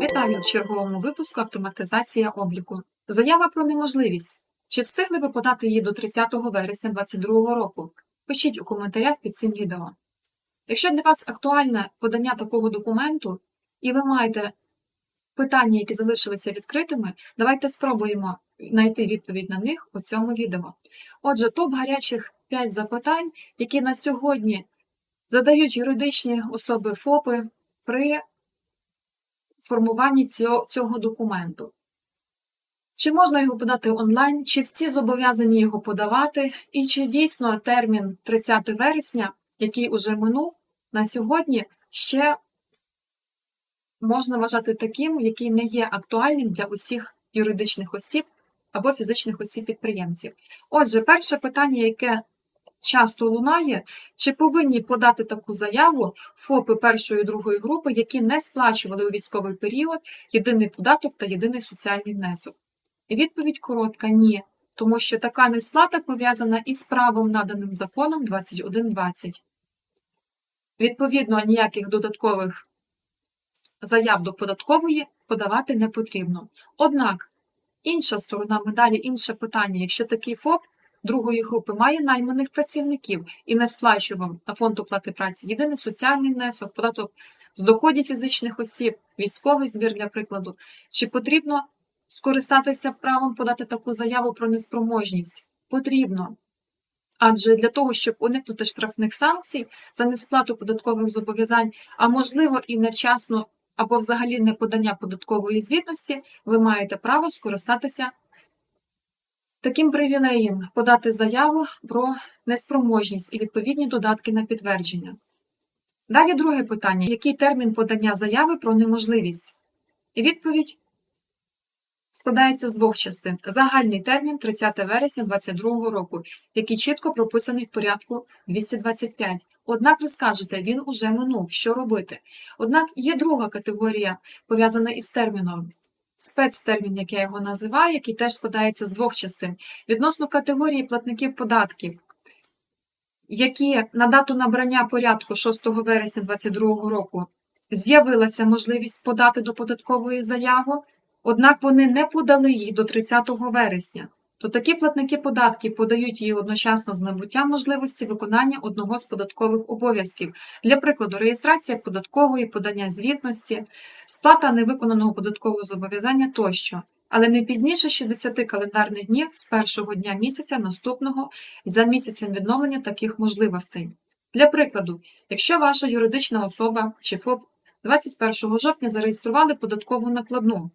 Вітаю в черговому випуску Автоматизація обліку. Заява про неможливість. Чи встигли ви подати її до 30 вересня 2022 року? Пишіть у коментарях під цим відео. Якщо для вас актуальне подання такого документу і ви маєте питання, які залишилися відкритими, давайте спробуємо знайти відповідь на них у цьому відео. Отже, топ гарячих 5 запитань, які на сьогодні задають юридичні особи ФОПи при формуванні цього, документу. Чи можна його подати онлайн, чи всі зобов'язані його подавати, і чи дійсно термін 30 вересня, який уже минув, на сьогодні ще можна вважати таким, який не є актуальним для усіх юридичних осіб або фізичних осіб-підприємців. Отже, перше питання, яке часто лунає, чи повинні подати таку заяву ФОПи першої і другої групи, які не сплачували у військовий період єдиний податок та єдиний соціальний внесок? Відповідь коротка ні, тому що така несплата пов'язана із правом, наданим законом 2120. Відповідно, ніяких додаткових заяв до податкової подавати не потрібно. Однак, інша сторона медалі, інше питання, якщо такий ФОП другої групи має найманих працівників і не сплачував на фонд оплати праці єдиний соціальний внесок, податок з доходів фізичних осіб, військовий збір, для прикладу, чи потрібно скористатися правом подати таку заяву про неспроможність? Потрібно. Адже для того, щоб уникнути штрафних санкцій за несплату податкових зобов'язань, а можливо і невчасно або взагалі не подання податкової звітності, ви маєте право скористатися таким привілеєм подати заяву про неспроможність і відповідні додатки на підтвердження. Далі друге питання: який термін подання заяви про неможливість? І відповідь складається з двох частин. Загальний термін 30 вересня 2022 року, який чітко прописаний в порядку 225. Однак ви скажете, він уже минув, що робити. Однак є друга категорія, пов'язана із терміном. Спецтермін, як я його називаю, який теж складається з двох частин. Відносно категорії платників податків, які на дату набрання порядку 6 вересня 2022 року з'явилася можливість подати до податкової заяву, однак вони не подали її до 30 вересня, то такі платники податків подають її одночасно з набуттям можливості виконання одного з податкових обов'язків, для прикладу, реєстрація податкової, подання звітності, сплата невиконаного податкового зобов'язання тощо, але не пізніше 60 календарних днів з першого дня місяця наступного за місяцем відновлення таких можливостей. Для прикладу, якщо ваша юридична особа чи ФОП 21 жовтня зареєстрували податкову накладну,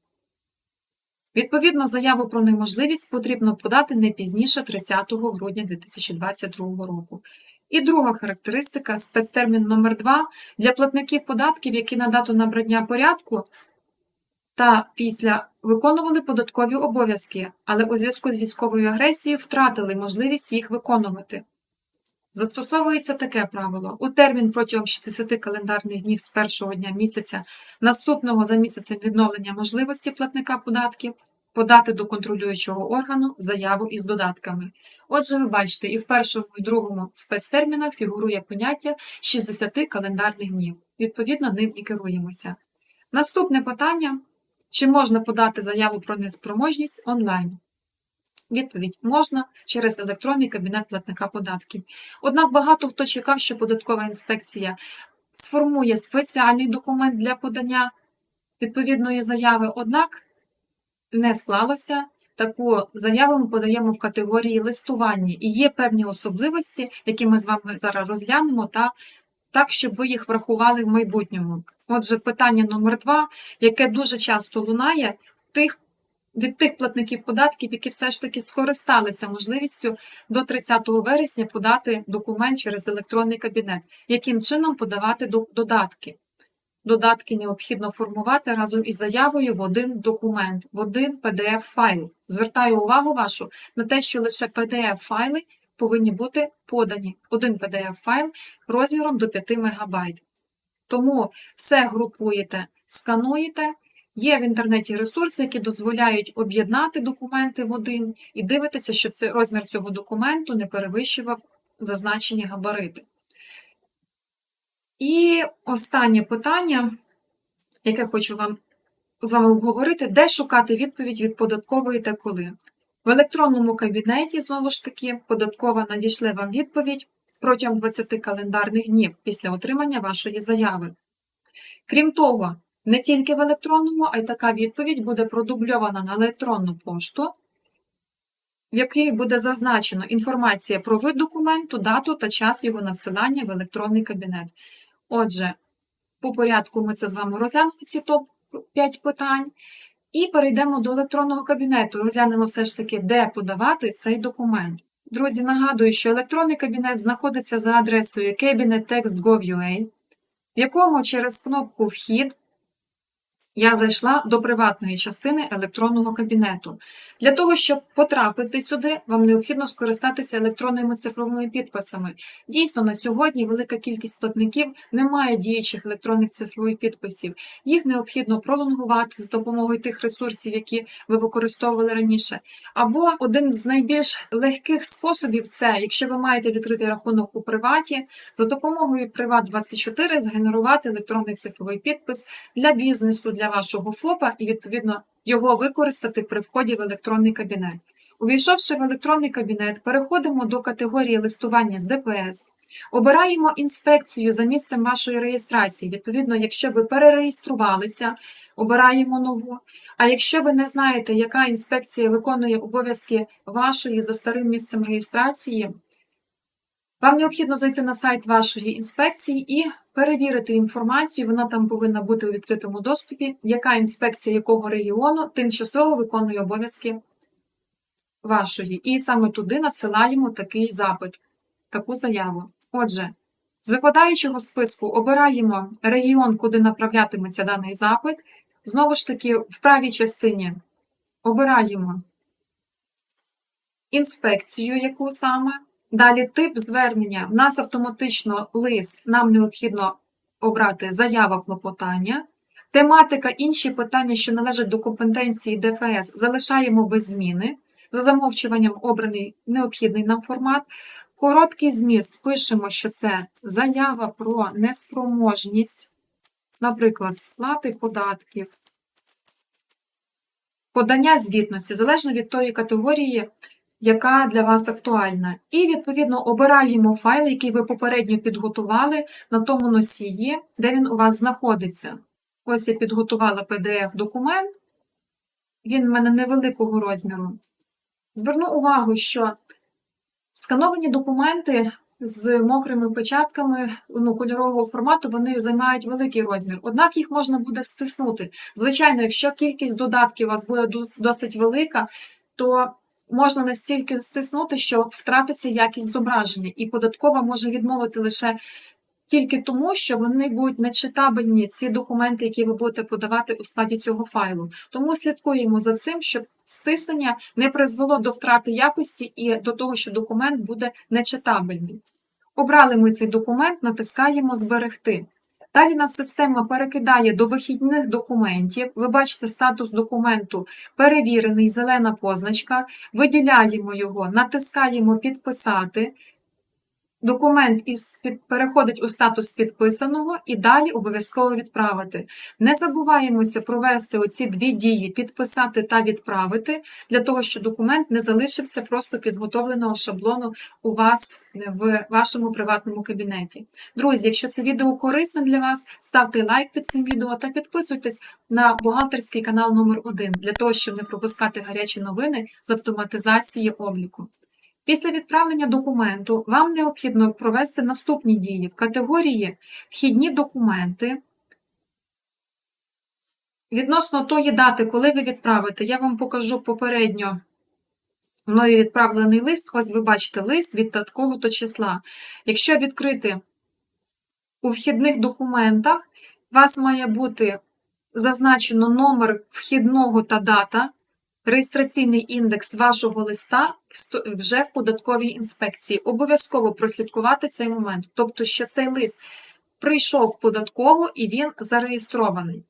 Відповідно, заяву про неможливість потрібно подати не пізніше 30 грудня 2022 року. І друга характеристика спецтермін номер 2 для платників податків, які на дату набрання порядку та після виконували податкові обов'язки, але у зв'язку з військовою агресією втратили можливість їх виконувати. Застосовується таке правило: у термін протягом 60 календарних днів з першого дня місяця, наступного за місяцем відновлення можливості платника податків, подати до контролюючого органу заяву із додатками. Отже, ви бачите, і в першому і другому спецтермінах фігурує поняття 60 календарних днів. Відповідно, ним і керуємося. Наступне питання: чи можна подати заяву про неспроможність онлайн? Відповідь можна через електронний кабінет платника податків. Однак багато хто чекав, що податкова інспекція сформує спеціальний документ для подання відповідної заяви, однак не склалося. Таку заяву ми подаємо в категорії листування і є певні особливості, які ми з вами зараз розглянемо, та так, щоб ви їх врахували в майбутньому. Отже, питання номер два, яке дуже часто лунає, тих від тих платників податків, які все ж таки скористалися можливістю до 30 вересня подати документ через електронний кабінет, яким чином подавати додатки. Додатки необхідно формувати разом із заявою в один документ, в один PDF-файл. Звертаю увагу вашу на те, що лише PDF-файли повинні бути подані. Один PDF-файл розміром до 5 МБ. Тому все групуєте, скануєте Є в інтернеті ресурси, які дозволяють об'єднати документи в один і дивитися, щоб це розмір цього документу не перевищував зазначені габарити. І останнє питання, яке хочу вам з вами обговорити, де шукати відповідь від податкової та коли. В електронному кабінеті, знову ж таки, податкова надійшле вам відповідь протягом 20 календарних днів після отримання вашої заяви. Крім того, не тільки в електронному, а й така відповідь буде продубльована на електронну пошту, в якій буде зазначено інформація про вид документу, дату та час його надсилання в електронний кабінет. Отже, по порядку ми це з вами розглянули ці топ-5 питань. І перейдемо до електронного кабінету. Розглянемо все ж таки, де подавати цей документ. Друзі, нагадую, що електронний кабінет знаходиться за адресою cabinettext.gov.ua, в якому через кнопку Вхід я зайшла до приватної частини електронного кабінету. Для того, щоб потрапити сюди, вам необхідно скористатися електронними цифровими підписами. Дійсно, на сьогодні велика кількість платників не має діючих електронних цифрових підписів. Їх необхідно пролонгувати з допомогою тих ресурсів, які ви використовували раніше. Або один з найбільш легких способів це, якщо ви маєте відкритий рахунок у приваті, за допомогою Приват24 згенерувати електронний цифровий підпис для бізнесу, для вашого ФОПа і, відповідно, його використати при вході в електронний кабінет. Увійшовши в електронний кабінет, переходимо до категорії листування з ДПС. Обираємо інспекцію за місцем вашої реєстрації. Відповідно, якщо ви перереєструвалися, обираємо нову. А якщо ви не знаєте, яка інспекція виконує обов'язки вашої за старим місцем реєстрації, вам необхідно зайти на сайт вашої інспекції і перевірити інформацію. Вона там повинна бути у відкритому доступі, яка інспекція якого регіону тимчасово виконує обов'язки вашої. І саме туди надсилаємо такий запит, таку заяву. Отже, з випадаючого списку обираємо регіон, куди направлятиметься даний запит. Знову ж таки, в правій частині обираємо інспекцію, яку саме. Далі тип звернення. В нас автоматично лист, нам необхідно обрати заява клопотання. Тематика, інші питання, що належать до компетенції ДФС, залишаємо без зміни. За замовчуванням обраний необхідний нам формат. Короткий зміст пишемо, що це заява про неспроможність, наприклад, сплати податків, подання звітності, залежно від тої категорії, яка для вас актуальна. І, відповідно, обираємо файл, який ви попередньо підготували на тому носії, де він у вас знаходиться. Ось я підготувала PDF-документ, він в мене невеликого розміру. Зверну увагу, що скановані документи з мокрими печатками ну, кольорового формату вони займають великий розмір, однак їх можна буде стиснути. Звичайно, якщо кількість додатків у вас буде досить велика, то можна настільки стиснути, що втратиться якість зображення, і податкова може відмовити лише тільки тому, що вони будуть нечитабельні, ці документи, які ви будете подавати у складі цього файлу. Тому слідкуємо за цим, щоб стиснення не призвело до втрати якості і до того, що документ буде нечитабельний. Обрали ми цей документ, натискаємо Зберегти. Далі нас система перекидає до вихідних документів. Ви бачите статус документу перевірений, зелена позначка. Виділяємо його, натискаємо Підписати. Документ із переходить у статус підписаного і далі обов'язково відправити. Не забуваємося провести оці дві дії: підписати та відправити, для того, щоб документ не залишився просто підготовленого шаблону у вас в вашому приватному кабінеті. Друзі, якщо це відео корисне для вас, ставте лайк під цим відео та підписуйтесь на бухгалтерський канал номер 1 для того, щоб не пропускати гарячі новини з автоматизації обліку. Після відправлення документу вам необхідно провести наступні дії в категорії Вхідні документи. Відносно тої дати, коли ви відправите, я вам покажу попередньо мною відправлений лист. Ось ви бачите лист від такого-то числа. Якщо відкрити у вхідних документах, у вас має бути зазначено номер вхідного та дата реєстраційний індекс вашого листа вже в податковій інспекції. Обов'язково прослідкувати цей момент, тобто, що цей лист прийшов в податкову і він зареєстрований.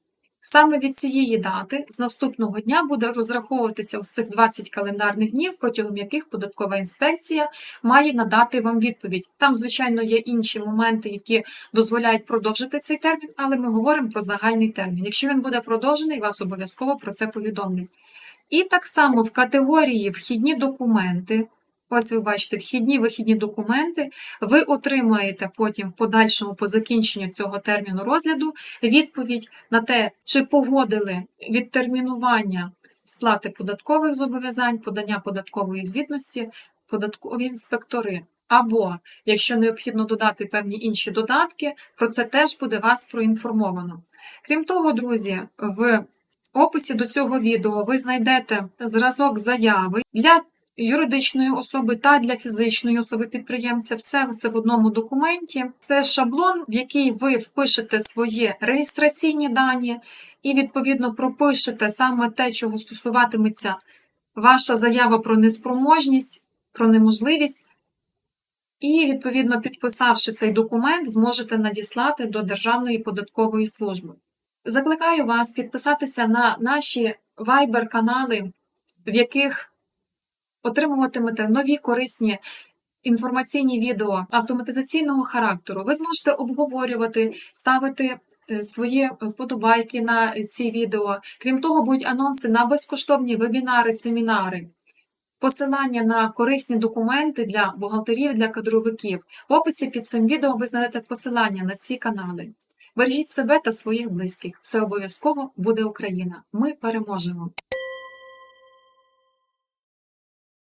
Саме від цієї дати з наступного дня буде розраховуватися ось цих 20 календарних днів, протягом яких податкова інспекція має надати вам відповідь. Там, звичайно, є інші моменти, які дозволяють продовжити цей термін, але ми говоримо про загальний термін. Якщо він буде продовжений, вас обов'язково про це повідомлять. І так само в категорії вхідні документи. Ось ви бачите, вхідні вихідні документи. Ви отримаєте потім в подальшому по закінченню цього терміну розгляду відповідь на те, чи погодили відтермінування сплати податкових зобов'язань, подання податкової звітності, податкові інспектори. Або, якщо необхідно додати певні інші додатки, про це теж буде вас проінформовано. Крім того, друзі, в описі до цього відео ви знайдете зразок заяви для юридичної особи та для фізичної особи підприємця. Все це в одному документі. Це шаблон, в який ви впишете свої реєстраційні дані і, відповідно, пропишете саме те, чого стосуватиметься ваша заява про неспроможність, про неможливість. І, відповідно, підписавши цей документ, зможете надіслати до Державної податкової служби. Закликаю вас підписатися на наші Viber-канали, в яких отримуватимете нові корисні інформаційні відео автоматизаційного характеру. Ви зможете обговорювати, ставити е, свої вподобайки на ці відео. Крім того, будуть анонси на безкоштовні вебінари, семінари. Посилання на корисні документи для бухгалтерів, для кадровиків. В описі під цим відео ви знайдете посилання на ці канали. Бережіть себе та своїх близьких. Все обов'язково буде Україна. Ми переможемо!